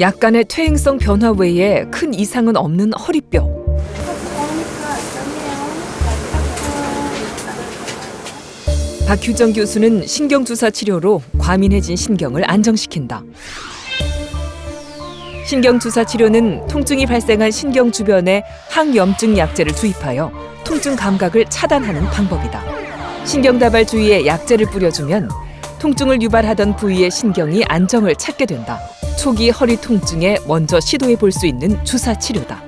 약간의 퇴행성 변화 외에 큰 이상은 없는 허리뼈. 박규정 교수는 신경주사 치료로 과민해진 신경을 안정시킨다. 신경주사 치료는 통증이 발생한 신경 주변에 항염증 약제를 투입하여 통증 감각을 차단하는 방법이다. 신경다발 주위에 약제를 뿌려주면 통증을 유발하던 부위의 신경이 안정을 찾게 된다. 초기 허리 통증에 먼저 시도해 볼 수 있는 주사 치료다.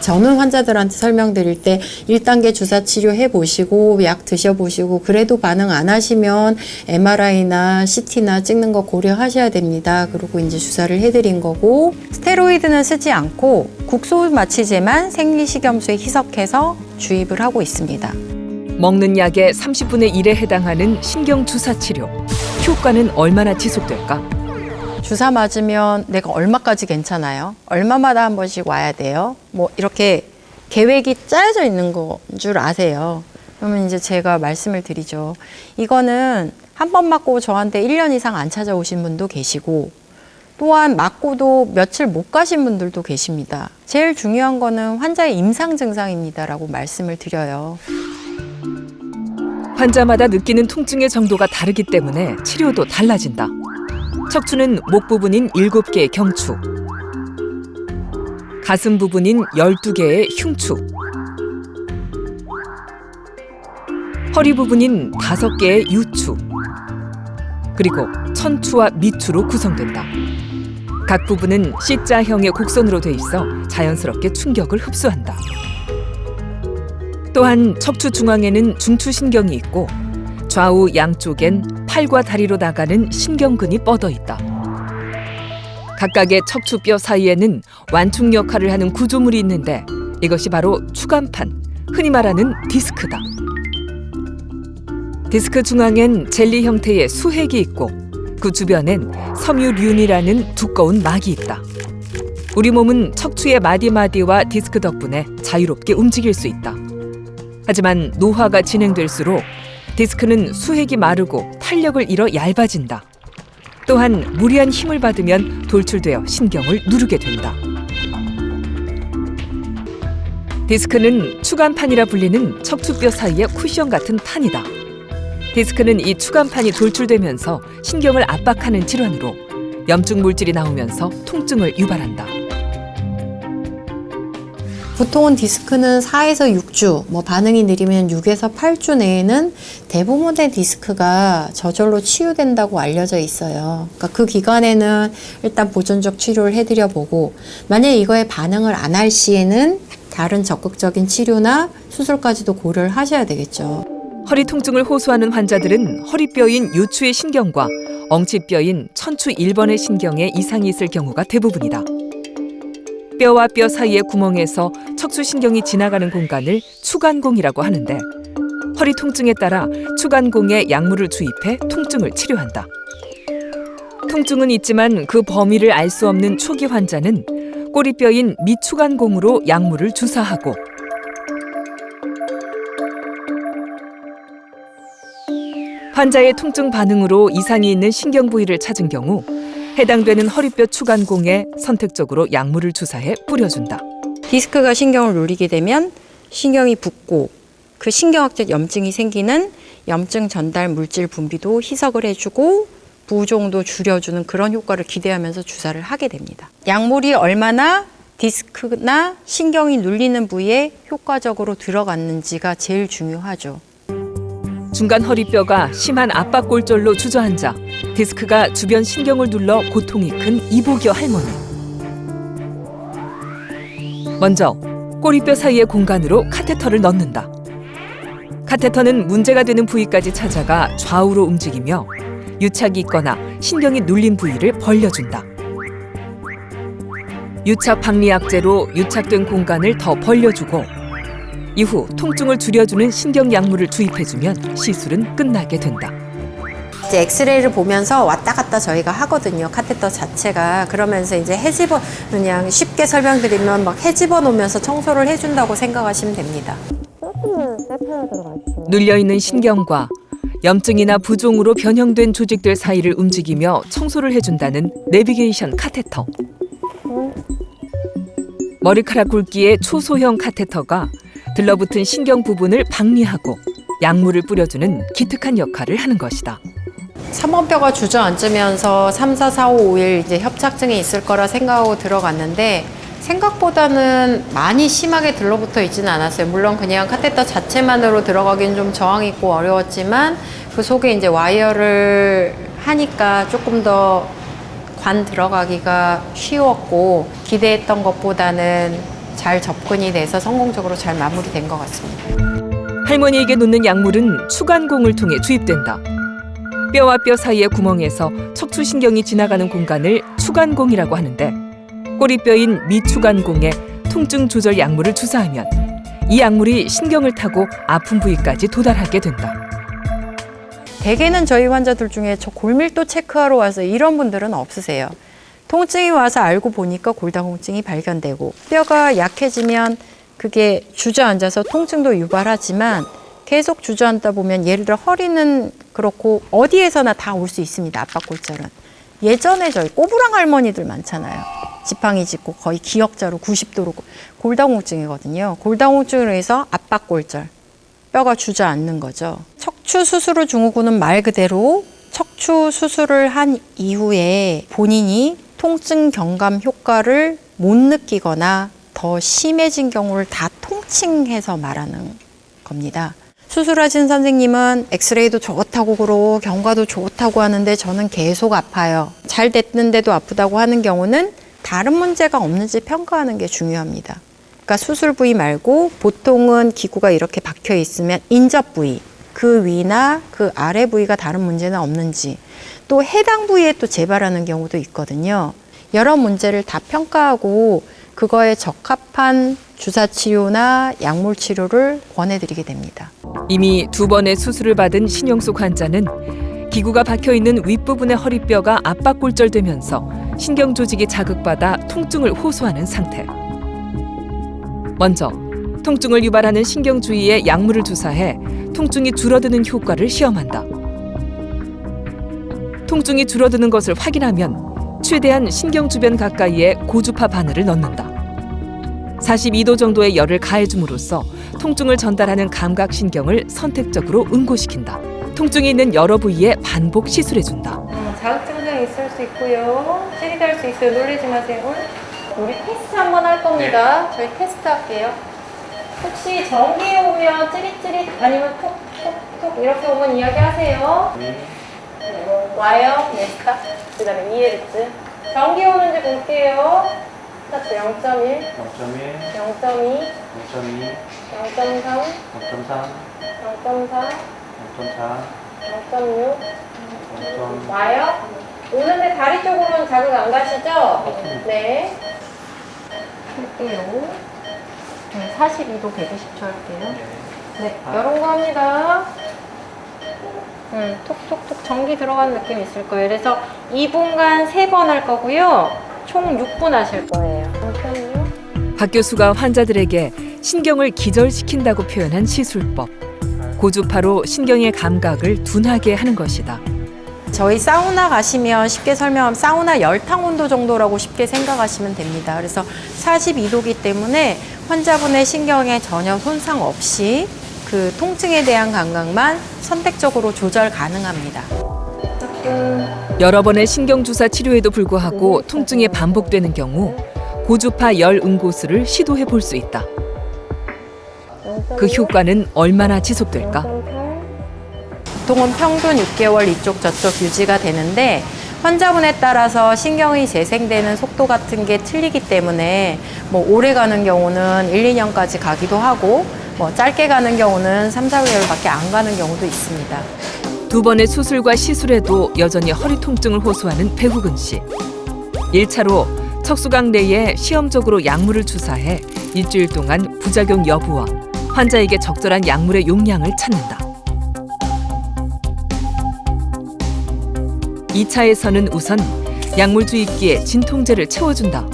저는 환자들한테 설명드릴 때 1단계 주사 치료해 보시고 약 드셔 보시고 그래도 반응 안 하시면 MRI나 CT나 찍는 거 고려하셔야 됩니다. 그리고 이제 주사를 해 드린 거고 스테로이드는 쓰지 않고 국소 마취제만 생리식염수에 희석해서 주입을 하고 있습니다. 먹는 약의 30분의 1에 해당하는 신경 주사 치료. 효과는 얼마나 지속될까? 주사 맞으면 내가 얼마까지 괜찮아요? 얼마마다 한 번씩 와야 돼요? 뭐 이렇게 계획이 짜여져 있는 건 줄 아세요. 그러면 이제 제가 말씀을 드리죠. 이거는 한 번 맞고 저한테 1년 이상 안 찾아오신 분도 계시고 또한 맞고도 며칠 못 가신 분들도 계십니다. 제일 중요한 거는 환자의 임상 증상입니다라고 말씀을 드려요. 환자마다 느끼는 통증의 정도가 다르기 때문에 치료도 달라진다. 척추는 목 부분인 7개의 경추, 가슴 부분인 12개의 흉추, 허리 부분인 5개의 유추, 그리고 천추와 미추로 구성된다. 각 부분은 C자형의 곡선으로 돼 있어 자연스럽게 충격을 흡수한다. 또한 척추 중앙에는 중추신경이 있고 좌우 양쪽엔 팔과 다리로 나가는 신경근이 뻗어 있다. 각각의 척추뼈 사이에는 완충 역할을 하는 구조물이 있는데 이것이 바로 추간판, 흔히 말하는 디스크다. 디스크 중앙엔 젤리 형태의 수핵이 있고 그 주변엔 섬유륜이라는 두꺼운 막이 있다. 우리 몸은 척추의 마디마디와 디스크 덕분에 자유롭게 움직일 수 있다. 하지만 노화가 진행될수록 디스크는 수핵이 마르고 탄력을 잃어 얇아진다. 또한 무리한 힘을 받으면 돌출되어 신경을 누르게 된다. 디스크는 추간판이라 불리는 척추뼈 사이의 쿠션 같은 판이다. 디스크는 이 추간판이 돌출되면서 신경을 압박하는 질환으로 염증 물질이 나오면서 통증을 유발한다. 보통은 디스크는 4에서 6주, 뭐 반응이 느리면 6에서 8주 내에는 대부분의 디스크가 저절로 치유된다고 알려져 있어요. 그러니까 그 기간에는 일단 보존적 치료를 해드려 보고, 만약에 이거에 반응을 안 할 시에는 다른 적극적인 치료나 수술까지도 고려를 하셔야 되겠죠. 허리 통증을 호소하는 환자들은 허리뼈인 요추의 신경과 엉치뼈인 천추 1번의 신경에 이상이 있을 경우가 대부분이다. 뼈와 뼈 사이의 구멍에서 척추신경이 지나가는 공간을 추간공이라고 하는데 허리 통증에 따라 추간공에 약물을 주입해 통증을 치료한다. 통증은 있지만 그 범위를 알 수 없는 초기 환자는 꼬리뼈인 미추간공으로 약물을 주사하고 환자의 통증 반응으로 이상이 있는 신경 부위를 찾은 경우 해당되는 허리뼈 추간공에 선택적으로 약물을 주사해 뿌려준다. 디스크가 신경을 눌리게 되면 신경이 붓고 그 신경학적 염증이 생기는 염증 전달 물질 분비도 희석을 해주고 부종도 줄여주는 그런 효과를 기대하면서 주사를 하게 됩니다. 약물이 얼마나 디스크나 신경이 눌리는 부위에 효과적으로 들어갔는지가 제일 중요하죠. 중간 허리뼈가 심한 압박 골절로 주저앉아 디스크가 주변 신경을 눌러 고통이 큰 이보교 할머니. 먼저 꼬리뼈 사이의 공간으로 카테터를 넣는다. 카테터는 문제가 되는 부위까지 찾아가 좌우로 움직이며 유착이 있거나 신경이 눌린 부위를 벌려준다. 유착 박리약제로 유착된 공간을 더 벌려주고 이후 통증을 줄여주는 신경 약물을 주입해주면 시술은 끝나게 된다. 이제 엑스레이를 보면서 왔다 갔다 저희가 하거든요. 카테터 자체가 그러면서 이제 해집어 그냥 쉽게 설명드리면 막 해집어 놓으면서 청소를 해준다고 생각하시면 됩니다. 눌려 있는 신경과 염증이나 부종으로 변형된 조직들 사이를 움직이며 청소를 해준다는 내비게이션 카테터. 머리카락 굵기의 초소형 카테터가 들러붙은 신경 부분을 박리하고 약물을 뿌려주는 기특한 역할을 하는 것이다. 3번 뼈가 주저앉으면서 3, 4, 4, 5, 5일 이제 협착증이 있을 거라 생각하고 들어갔는데 생각보다는 많이 심하게 들러붙어 있지는 않았어요. 물론 그냥 카테터 자체만으로 들어가기는 좀 저항이 있고 어려웠지만 그 속에 이제 와이어를 하니까 조금 더 관 들어가기가 쉬웠고 기대했던 것보다는 잘 접근이 돼서 성공적으로 잘 마무리된 것 같습니다. 할머니에게 놓는 약물은 추간공을 통해 주입된다. 뼈와 뼈 사이의 구멍에서 척추신경이 지나가는 공간을 추간공이라고 하는데 꼬리뼈인 미추간공에 통증 조절 약물을 주사하면 이 약물이 신경을 타고 아픈 부위까지 도달하게 된다. 대개는 저희 환자들 중에 저 골밀도 체크하러 와서 이런 분들은 없으세요. 통증이 와서 알고 보니까 골다공증이 발견되고 뼈가 약해지면 그게 주저앉아서 통증도 유발하지만 계속 주저앉다 보면 예를 들어 허리는 그렇고 어디에서나 다 올 수 있습니다. 압박골절은. 예전에 저희 꼬부랑 할머니들 많잖아요. 지팡이 짚고 거의 기역자로 90도로 골다공증이거든요. 골다공증으로 해서 압박골절. 뼈가 주저앉는 거죠. 척추 수술후 증후군은 말 그대로 척추 수술을 한 이후에 본인이 통증 경감 효과를 못 느끼거나 더 심해진 경우를 다 통칭해서 말하는 겁니다. 수술하신 선생님은 엑스레이도 좋다고 그러고 경과도 좋다고 하는데 저는 계속 아파요. 잘 됐는데도 아프다고 하는 경우는 다른 문제가 없는지 평가하는 게 중요합니다. 그러니까 수술 부위 말고 보통은 기구가 이렇게 박혀 있으면 인접 부위, 그 위나 그 아래 부위가 다른 문제는 없는지 또 해당 부위에 또 재발하는 경우도 있거든요. 여러 문제를 다 평가하고 그거에 적합한 주사 치료나 약물 치료를 권해드리게 됩니다. 이미 두 번의 수술을 받은 신영숙 환자는 기구가 박혀 있는 윗부분의 허리뼈가 압박골절되면서 신경 조직이 자극받아 통증을 호소하는 상태. 먼저 통증을 유발하는 신경 주위에 약물을 주사해 통증이 줄어드는 효과를 시험한다. 통증이 줄어드는 것을 확인하면 최대한 신경 주변 가까이에 고주파 바늘을 넣는다. 42도 정도의 열을 가해줌으로써 통증을 전달하는 감각 신경을 선택적으로 응고시킨다. 통증이 있는 여러 부위에 반복 시술해준다. 음, 자극 증상이 있을 수 있고요. 시리도 할수 있어요. 놀라지 마세요. 우리 테스트 한번 할 겁니다. 저희 테스트 할게요. 혹시 전기 오면 찌릿찌릿 아니면 톡톡톡 이렇게 오면 이야기하세요. 네, 뭐 와요, 네스타, 그 다음에 이에르츠. 전기 오는지 볼게요. 스타트 0.1, 0.1, 0.2, 0.2, 0.3, 0.3, 0.4, 0.4, 0.6. 0.5. 와요? 오는데 다리 쪽으로는 자극 안 가시죠? 네. 할게요. 네, 42도 120초 할게요. 네, 이런 거 합니다. 음, 톡톡톡 전기 들어가는 느낌 있을 거예요. 그래서 2분간 3번 할 거고요. 총 6분 하실 거예요. 한편이요? 박 교수가 환자들에게 신경을 기절시킨다고 표현한 시술법. 고주파로 신경의 감각을 둔하게 하는 것이다. 저희 사우나 가시면 쉽게 설명하면 사우나 열탕 온도 정도라고 쉽게 생각하시면 됩니다. 그래서 42도기 때문에 환자분의 신경에 전혀 손상 없이 그 통증에 대한 감각만 선택적으로 조절 가능합니다. 여러 번의 신경 주사 치료에도 불구하고 통증이 반복되는 경우 고주파 열 응고수를 시도해 볼 수 있다. 그 효과는 얼마나 지속될까? 보통은 평균 6개월 이쪽 저쪽 유지가 되는데 환자분에 따라서 신경이 재생되는 속도 같은 게 틀리기 때문에 뭐 오래 가는 경우는 1, 2년까지 가기도 하고 뭐 짧게 가는 경우는 3, 4개월밖에 안 가는 경우도 있습니다. 두 번의 수술과 시술에도 여전히 허리 통증을 호소하는 배후근 씨. 1차로 척수강 내에 시험적으로 약물을 주사해 일주일 동안 부작용 여부와 환자에게 적절한 약물의 용량을 찾는다. 2차에서는 우선 약물 주입기에 진통제를 채워준다.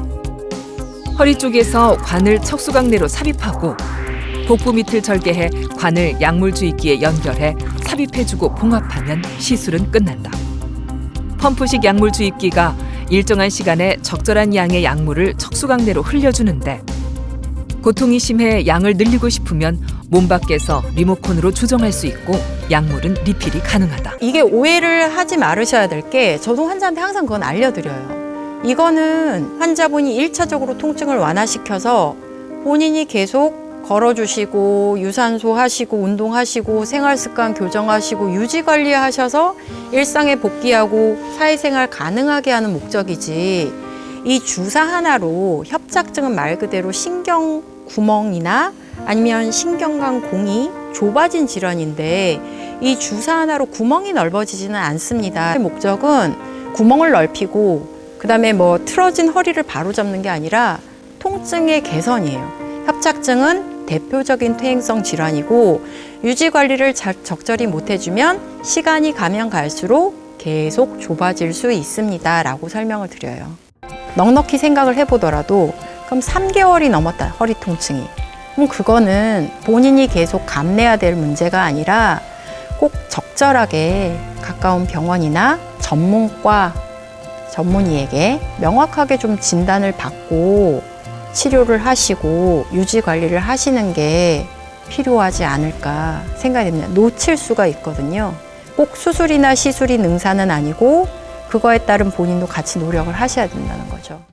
허리 쪽에서 관을 척수강 내로 삽입하고 복부 밑을 절개해 관을 약물 주입기에 연결해 삽입해주고 봉합하면 시술은 끝난다. 펌프식 약물 주입기가 일정한 시간에 적절한 양의 약물을 척수강내로 흘려주는데 고통이 심해 양을 늘리고 싶으면 몸 밖에서 리모컨으로 조정할 수 있고 약물은 리필이 가능하다. 이게 오해를 하지 말으셔야 될 게 저도 환자한테 항상 그건 알려드려요. 이거는 환자분이 일차적으로 통증을 완화시켜서 본인이 계속 걸어주시고 유산소 하시고 운동하시고 생활습관 교정하시고 유지 관리 하셔서 일상에 복귀하고 사회생활 가능하게 하는 목적이지 이 주사 하나로 협착증은 말 그대로 신경 구멍이나 아니면 신경관 공이 좁아진 질환인데 이 주사 하나로 구멍이 넓어지지는 않습니다. 목적은 구멍을 넓히고 그다음에 뭐 틀어진 허리를 바로잡는 게 아니라 통증의 개선이에요. 협착증은 대표적인 퇴행성 질환이고 유지 관리를 잘- 적절히 못 해주면 시간이 가면 갈수록 계속 좁아질 수 있습니다 라고 설명을 드려요. 넉넉히 생각을 해보더라도 그럼 3개월이 넘었다 허리 통증이 그럼 그거는 본인이 계속 감내해야 될 문제가 아니라 꼭 적절하게 가까운 병원이나 전문과 전문의에게 명확하게 좀 진단을 받고 치료를 하시고 유지 관리를 하시는 게 필요하지 않을까 생각이 됩니다. 놓칠 수가 있거든요. 꼭 수술이나 시술이 능사는 아니고 그거에 따른 본인도 같이 노력을 하셔야 된다는 거죠.